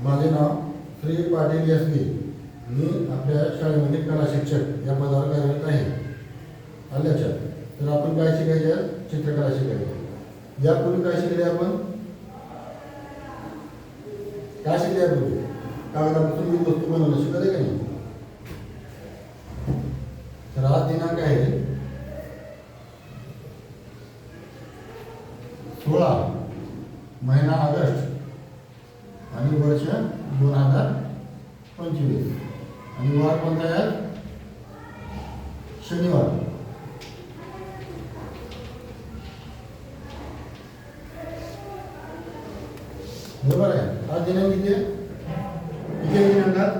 माझे नाव Shri Patil S B मी आपल्या शाळेमध्ये कला शिक्षक या पदावर कार्यरत आहे. आल्याच्या तर आपण काय शिकायचे? चित्रकला शिकायचे. यापूर्वी काय शिकले आपण? काय शिकले यापूर्वी कागदापासून मी वस्तू बनवणं शिकले का नाही? तर आज दिनांक आहे. सोळा महिना ऑगस्ट. आणि वर्ष दोन हजार पंचवीस आणि वार कोणता आहे आज? शनिवार बरोबर आहे आज दिनांक किती आहे किती आहे दिनांक आज?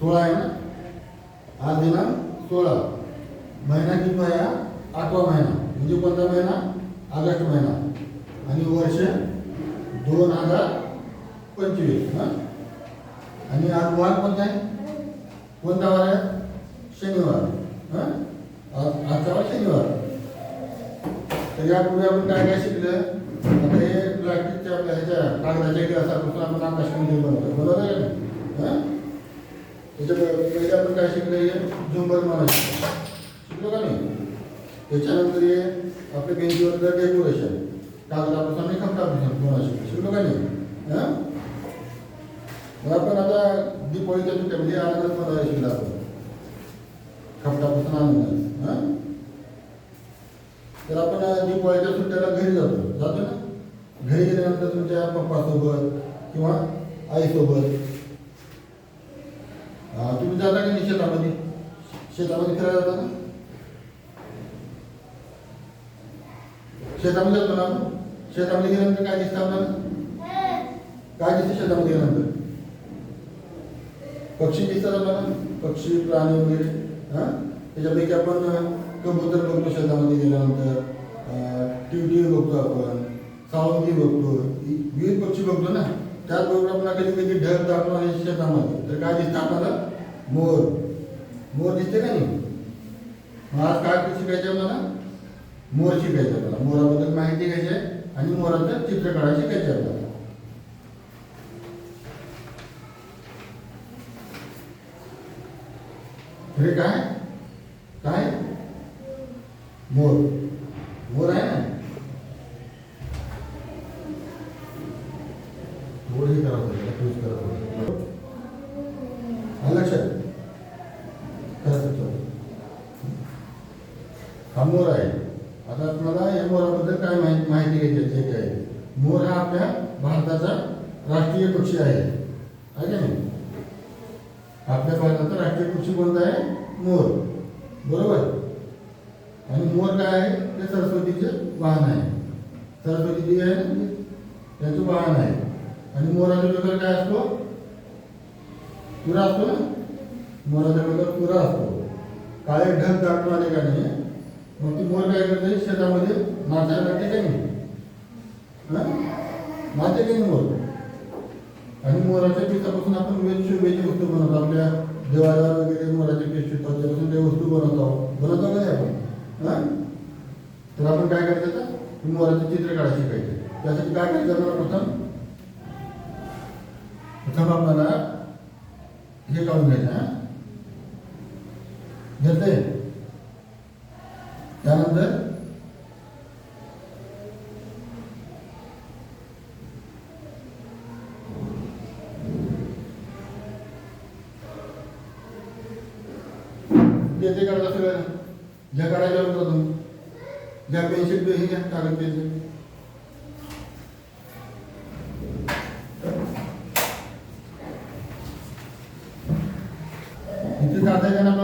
सोळा आहे ना आज दिनांक सोळा महिना किती आहे हा? आठवा महिना म्हणजे कोणता महिना ऑगस्ट महिना आणि वर्ष दोन हजार पंचवीस हां? आणि आज वार कोणता आहे? कोणता वार आहे? शनिवार हां? आज आजचा वार शनिवार. तर यापूर्वी आपण काय काय शिकलं? आता हे प्लास्टिकच्या आपल्या ह्याच्या कागदाच्या गिलासापासून आपण आकाश कंदील बनवतो. बरोबर आहे ना? हां? त्याच्या पहिले आपण काय शिकलं? हे झुंबर मला शिकलो. का नाही? त्याच्यानंतर हे आपल्या भिंतीवर डेकोरेशन कागदापासून आणि खपटापासून बनवा शिकलो शिकलो का नाही हां मग आपण आता दीपावलीच्या सुट्ट्यामध्ये आनंदात बनवायला शिकलो आपण खपटापासून आनंद हां तर आपण दीपावलीच्या सुट्ट्याला घरी जातो जातो ना घरी गेल्यानंतर तुमच्या पप्पासोबत किंवा आईसोबत हा, तुम्ही जाता की नाही शेतामध्ये? शेतामध्ये फिरायला जाता ना शेतामध्ये जातो ना आपण? शेतामध्ये गेल्यानंतर काय दिसतं आपल्याला काय दिसतं शेतामध्ये गेल्यानंतर पक्षी दिसतात आपल्याला पक्षी प्राणी वगैरे त्याच्यापैकी आपण कबूतर बघतो शेतामध्ये गेल्यानंतर टिवटी बघतो आपण, सावंगी बघतो विविध पक्षी बघतो ना? त्याचबरोबर आपल्याला कधी कधी ढग दाखवणार आहे शेतामध्ये तर काय दिसतं आपल्याला मोर. मोर दिसते का नाही? आज काय शिकायचं मला? मोर शिकायचं मला. मोराबद्दल माहिती घ्यायची आहे चित्र काढायचे त्याच्यावर हे काय? काय? मोर. मोर आहे ना? मोर हे करा चूज करा आलं लक्षात? करायचं चालू. हा मोर आहे. आता तुम्हाला या मोराबद्दल काय माहिती माहिती घ्यायची आहे आहे मोर हा आपल्या भारताचा राष्ट्रीय पक्षी आहे. आहे का नाही? आपल्या भारताचा राष्ट्रीय पक्षी कोणता आहे? मोर. बरोबर? आणि मोर काय आहे? ते सरस्वतीचे वाहन आहे. सरस्वती जी आहे त्याचं वाहन आहे. आणि मोराचा प्रकार काय असतो? पुरा असतो ना? मोराचा प्रकार पुरा असतो. काळे ढग दाटून का नाही मग ती मोर काय करते शेतामध्ये माणसाला लागते का नाही की मोर आणि मोराच्या पिठापासून आपण विविध शोभेची वस्तू बनवतो. आपल्या देवाला वगैरे मोराचे पीठ शिकतो त्यापासून ते वस्तू बनवतो. बनवतो का आपण? हां? तर आपण काय करायचं आता? मोराचे चित्र काढायला शिकायचे. त्यासाठी काय करायचं आपल्याला प्रथम प्रथम आपल्याला हे काढून घ्यायचं हां? येते काढता सगळ्यांना. ज्या काढायच्या होतं तुम्ही ज्या पेन्सिल हे घ्या कागद पेन्सिल. इथे काढायच्या ना?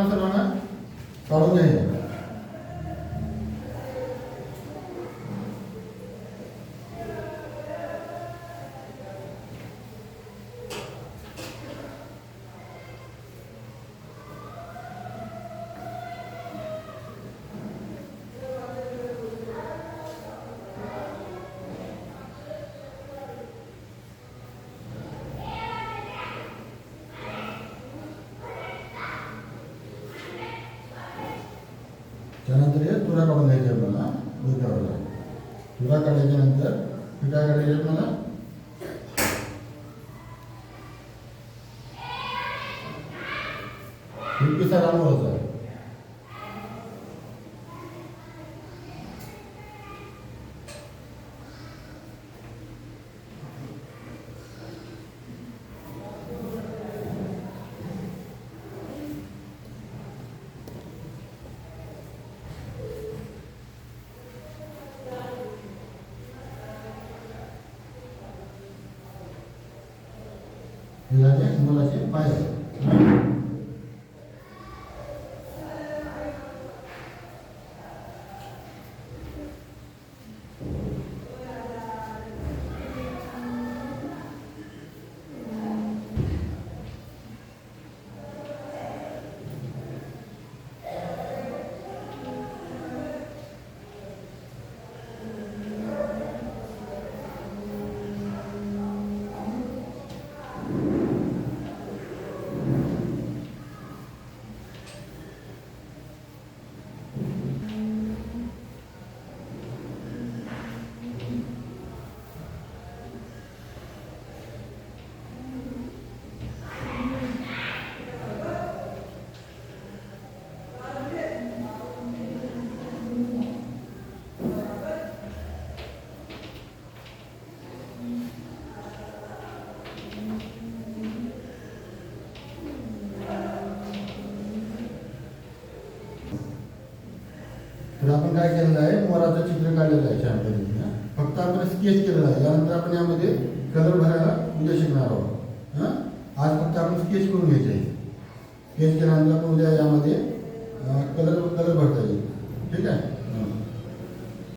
ತುರಾಕಡೋದು ಹೇಗೆ ಅಲ್ಲ ಉಳಿದವರಲ್ಲ ತುರಾಕಡೆ ಏನಂತ ತುರಾಕಡೆ ಏನಲ್ಲ ಹಿಂಗೆ ಸರ್ ಆಗ್ಬೋದು काय करायचे आपल्याला हे पिसारा मोराचा आहे हे झाले मोराचे पाय आहेत. तर आपण काय केलेलं आहे? मोराचं चित्र काढलेलं आहे छान पद्धतीनं फक्त आपण स्केच केलेलं आहे. यानंतर आपण यामध्ये कलर भरायला उद्या शिकणार आहोत. हां? आज फक्त आपण स्केच करून घ्यायचे आहे. स्केच केल्यानंतर आपण उद्या यामध्ये कलर कलर भरता येईल. ठीक आहे?